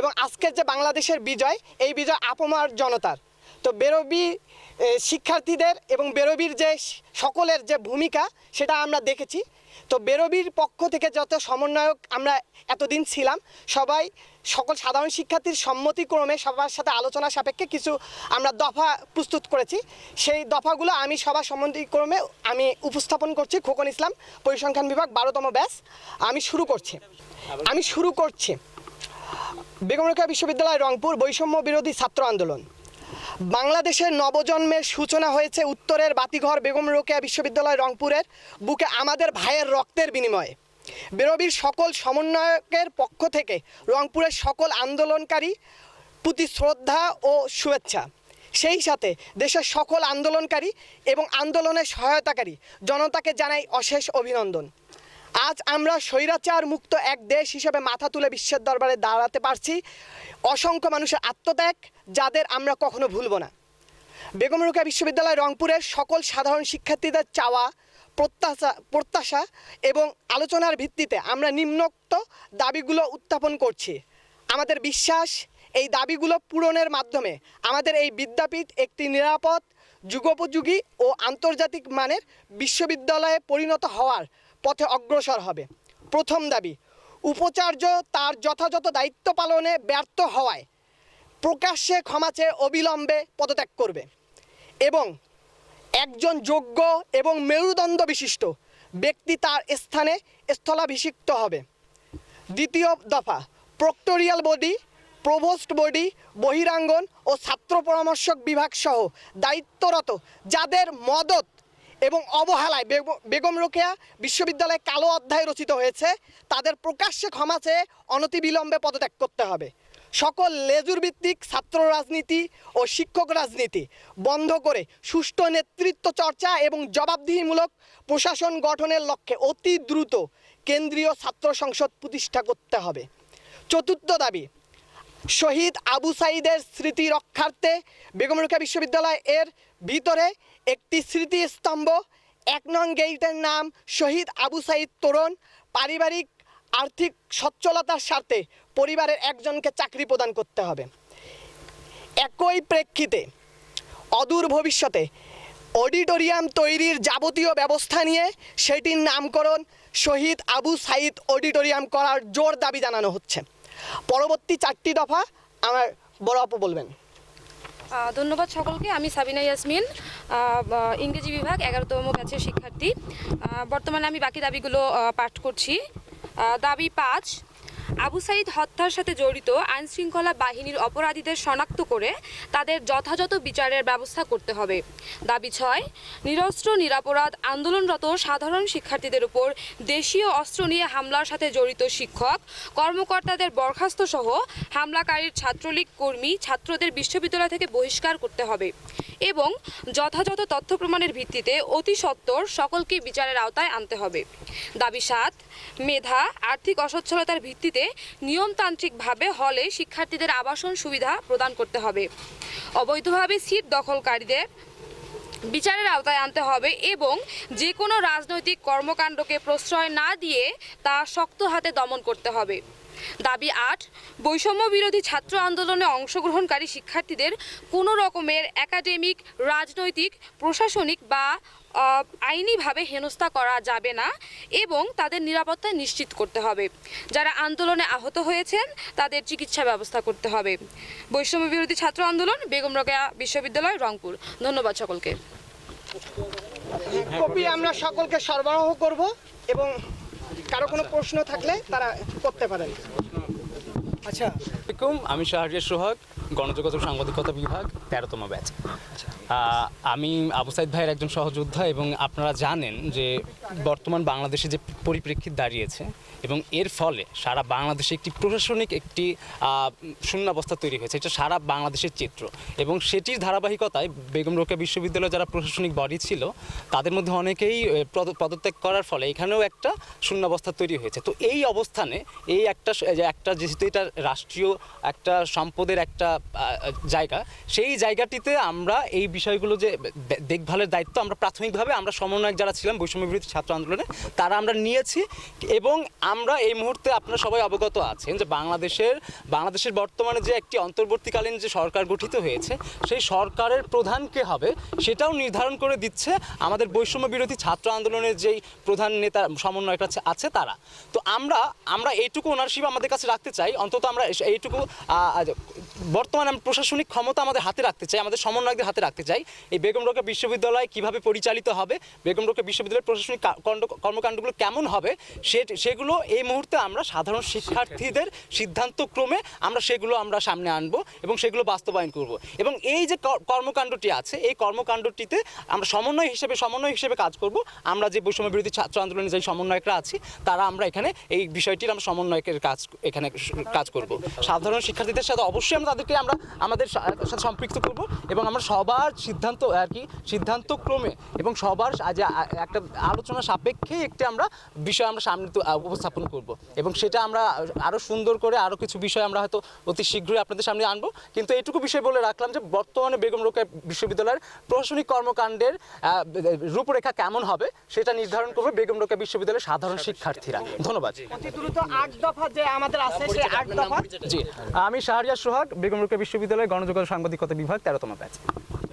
এবং আজকের যে বাংলাদেশের বিজয়, এই বিজয় আপমার জনতার। তো বেরবি শিক্ষার্থীদের এবং বেরবির যে সকলের যে ভূমিকা, সেটা আমরা দেখেছি। তো বেরবির পক্ষ থেকে যত সমন্বয়ক আমরা এতদিন ছিলাম, সবাই, সকল সাধারণ শিক্ষার্থীর সম্মতিক্রমে সবার সাথে আলোচনা সাপেক্ষে কিছু আমরা দফা প্রস্তুত করেছি। সেই দফাগুলো আমি সবার সম্মতিক্রমে আমি উপস্থাপন করছি খোকন ইসলাম, পরিসংখ্যান বিভাগ বারোতম ব্যাস আমি শুরু করছি। আমি শুরু করছি। বেগম রোকেয়া বিশ্ববিদ্যালয় রংপুর বৈষম্য বিরোধী ছাত্র আন্দোলন। বাংলাদেশের নবজন্মের সূচনা হয়েছে উত্তরের বাতিঘর বেগম রোকেয়া বিশ্ববিদ্যালয় রংপুরের বুকে আমাদের ভাইয়ের রক্তের বিনিময়ে। বেরবির সকল সমন্বয়কের পক্ষ থেকে রংপুরের সকল আন্দোলনকারী প্রতি শ্রদ্ধা ও শুভেচ্ছা। সেই সাথে দেশের সকল আন্দোলনকারী এবং আন্দোলনের সহায়তাকারী জনতাকে জানাই অশেষ অভিনন্দন। আজ আমরা স্বৈরাচার মুক্ত এক দেশ হিসেবে মাথা তুলে বিশ্বের দরবারে দাঁড়াতে পারছি। অসংখ্য মানুষের আত্মত্যাগ, যাদের আমরা কখনো ভুলব না। বেগম বিশ্ববিদ্যালয় রংপুরের সকল সাধারণ শিক্ষার্থীদের চাওয়া, প্রত্যাশা প্রত্যাশা এবং আলোচনার ভিত্তিতে আমরা নিম্নোক্ত দাবিগুলো উত্থাপন করছি। আমাদের বিশ্বাস, এই দাবিগুলো পূরণের মাধ্যমে আমাদের এই বিদ্যাপীঠ একটি নিরাপদ, যুগোপযোগী ও আন্তর্জাতিক মানের বিশ্ববিদ্যালয়ে পরিণত হওয়ার পথে অগ্রসর হবে। প্রথম দাবি, উপাচার্য তার যথাযথ দায়িত্ব পালনে ব্যর্থ হওয়ায় প্রকাশ্যে ক্ষমা চেয়ে অবিলম্বে পদত্যাগ করবে এবং একজন যোগ্য এবং মেরুদণ্ড বিশিষ্ট ব্যক্তি তার স্থানে স্থলাভিষিক্ত হবে। দ্বিতীয় দফা, প্রক্টোরিয়াল বডি, প্রভোস্ট বডি, বহিরাঙ্গন ও ছাত্র পরামর্শক বিভাগ সহ দায়িত্বরত যাদের মদত এবং অবহেলায় বেগম রোকেয়া বিশ্ববিদ্যালয়ে কালো অধ্যায় রচিত হয়েছে। তাদের প্রকাশ্যে ক্ষমা চেয়ে অনতিবিলম্বে পদত্যাগ করতে হবে। সকল লেজুর ভিত্তিক ছাত্র রাজনীতি ও শিক্ষক রাজনীতি বন্ধ করে সুষ্ঠু নেতৃত্ব চর্চা এবং জবাবদিহিমূলক প্রশাসন গঠনের লক্ষ্যে অতি দ্রুত কেন্দ্রীয় ছাত্র সংসদ প্রতিষ্ঠা করতে হবে। চতুর্থ দাবি, শহীদ আবু সাইদের স্মৃতি রক্ষার্থে বেগম রোকেয়া বিশ্ববিদ্যালয় এর ভিতরে একটি স্মৃতিস্তম্ভ, এক নং গেইটের নাম শহীদ আবু সাইদ তোরণ, পারিবারিক আর্থিক সচ্ছলতার স্বার্থে পরিবারের একজনকে চাকরি প্রদান করতে হবে। একই প্রেক্ষিতে অদূর ভবিষ্যতে অডিটোরিয়াম তৈরির যাবতীয় ব্যবস্থা নিয়ে সেটির নামকরণ শহীদ আবু সাইদ অডিটোরিয়াম করার জোর দাবি জানানো হচ্ছে। পরবর্তী চারটি দফা আমার বড় আপু বলবেন। ধন্যবাদ সকলকে। আমি সাবিনা ইয়াসমিন ইংরেজি বিভাগ, এগারোতম ব্যাচের শিক্ষার্থী। বর্তমানে আমি বাকি দাবিগুলো পাঠ করছি। দাবি পাঁচ আবু সাইদ হত্যার সাথে জড়িত আইনশৃঙ্খলা বাহিনীর অপরাধীদের শনাক্ত করে তাদের যথাযথ বিচারের ব্যবস্থা করতে হবে। দাবি ছয়, নিরস্ত্র, নিরাপরাধ, আন্দোলনরত সাধারণ শিক্ষার্থীদের উপর দেশীয় অস্ত্র নিয়ে হামলার সাথে জড়িত শিক্ষক, কর্মকর্তাদের বরখাস্ত সহ হামলাকারীর ছাত্রলীগ কর্মী ছাত্রদের বিশ্ববিদ্যালয় থেকে বহিষ্কার করতে হবে। এবং যথাযথ তথ্য প্রমাণের ভিত্তিতে অতি সত্বর সকলকে বিচারের আওতায় আনতে হবে। দাবি সাত, মেধা, আর্থিক অসচ্ছলতার ভিত্তিতে নিয়মতান্ত্রিকভাবে হলে শিক্ষার্থীদের আবাসন সুবিধা প্রদান করতে হবে। অবৈধভাবে সিট দখলকারীদের বিচারের আওতায় আনতে হবে এবং যে কোনো রাজনৈতিক কর্মকাণ্ডকে প্রশ্রয় না দিয়ে তা শক্ত হাতে দমন করতে হবে। দাবি আট, বৈষম্য বিরোধী ছাত্র আন্দোলনে অংশগ্রহণকারী শিক্ষার্থীদের কোনো রকমের একাডেমিক, রাজনৈতিক, প্রশাসনিক বা আইনিভাবে হেনস্থা করা যাবে না এবং তাদের নিরাপত্তা নিশ্চিত করতে হবে। যারা আন্দোলনে আহত হয়েছেন, তাদের চিকিৎসা ব্যবস্থা করতে হবে। বৈষম্য বিরোধী ছাত্র আন্দোলন, বেগম রোকেয়া বিশ্ববিদ্যালয়, রংপুর। ধন্যবাদ সকলকে। কপি আমরা সকলকে সরবরাহ করব এবং কারও কোনো প্রশ্ন থাকলে তারা করতে পারেন। আচ্ছা। আমি শাহরিয়ার সোহাগ গণযোগাযোগ সাংবাদিকতা বিভাগ তেরোতম ব্যাচ। আমি আবু সাইদ ভাইয়ের একজন সহযোদ্ধা এবং আপনারা জানেন যে বর্তমান বাংলাদেশে যে পরিপ্রেক্ষিত দাঁড়িয়েছে এবং এর ফলে সারা বাংলাদেশে একটি প্রশাসনিক একটি শূন্যাবস্থা তৈরি হয়েছে এটা সারা বাংলাদেশের চিত্র। এবং সেটির ধারাবাহিকতায় বেগম রোকেয়া বিশ্ববিদ্যালয়ে যারা প্রশাসনিক বডি ছিল তাদের মধ্যে অনেকেই পদ- পদত্যাগ করার ফলে এখানেও একটা শূন্যাবস্থা তৈরি হয়েছে। তো এই অবস্থানে এই একটা একটা যেহেতু এটা রাষ্ট্রীয় একটা সম্পদের একটা জায়গা। সেই জায়গাটিতে আমরা এই বিষয়গুলো যে দেখভালের দায়িত্ব আমরা প্রাথমিকভাবে আমরা সমন্বয়ক যারা ছিলাম, বৈষম্য বিরোধী ছাত্র আন্দোলনে, তারা আমরা নিয়েছি এবং আমরা এই মুহূর্তে আপনারা সবাই অবগত আছেন যে বাংলাদেশের বাংলাদেশের বর্তমানে যে একটি অন্তর্বর্তীকালীন যে সরকার গঠিত হয়েছে, সেই সরকারের প্রধান কে হবে সেটাও নির্ধারণ করে দিচ্ছে আমাদের বৈষম্য বিরোধী ছাত্র আন্দোলনের যেই প্রধান নেতা, সমন্বয়ক আছে- তারা। তো আমরা আমরা এইটুকু ওনারশিপ আমাদের কাছে রাখতে চাই। অন্তত আমরা এস- এইটুকু বর্তমানে আমরা প্রশাসনিক ক্ষমতা আমাদের হাতে রাখতে চাই, আমাদের সমন্বয়কদের হাতে রাখতে চাই। এই বেগম রোকেয়া বিশ্ববিদ্যালয় কীভাবে পরিচালিত হবে, বেগম রোকেয়া বিশ্ববিদ্যালয়ের প্রশাসনিক কণ্ড- কর্মকাণ্ডগুলো কেমন হবে সে সেগুলো এই মুহূর্তে আমরা সাধারণ শিক্ষার্থীদের সিদ্ধান্ত ক্রমে আমরা সেগুলো আমরা সামনে আনব এবং সেগুলো বাস্তবায়ন করব। এবং এই যে কর্মকাণ্ডটি আছে, এই কর্মকাণ্ডটিতে আমরা সমন্বয় হিসেবে সমন্বয় হিসেবে কাজ করব। আমরা যে বৈষম্য বিরোধী ছাত্র আন্দোলনে যে সমন্বয়করা আছি, তারা আমরা এখানে এই বিষয়টির আমরা সমন্বয়কের কাজ, এখানে কাজ করব। সাধারণ শিক্ষার্থীদের সাথে অবশ্যই আমরা তাদেরকে আমরা আমাদের সাথে সম্পৃক্ত করব এবং আমরা সবার সিদ্ধান্ত আর কি সিদ্ধান্ত ক্রমে এবং সবার আজ একটা আলোচনা সাপেক্ষে একটি আমরা বিষয় আমরা সামনে উপস্থাপন করব। এবং সেটা আমরা আরও সুন্দর করে আরও কিছু বিষয় আমরা হয়তো অতি শীঘ্রই আপনাদের সামনে আনব। কিন্তু এইটুকু বিষয় বলে রাখলাম যে বর্তমানে বেগম রোকেয়া বিশ্ববিদ্যালয়ের প্রশাসনিক কর্মকাণ্ডের রূপরেখা কেমন হবে সেটা নির্ধারণ করবে বেগম রোকেয়া বিশ্ববিদ্যালয়ের সাধারণ শিক্ষার্থীরা। ধন্যবাদ। দ্রুত আট দফা যে আমাদের আছে সেই আট আমি শাহরিয়া সোহাগ বেগম রুকা বিশ্ববিদ্যালয়ের গণযোগাযোগ সাংবাদিকতা বিভাগ তেরোতম ব্যাচ।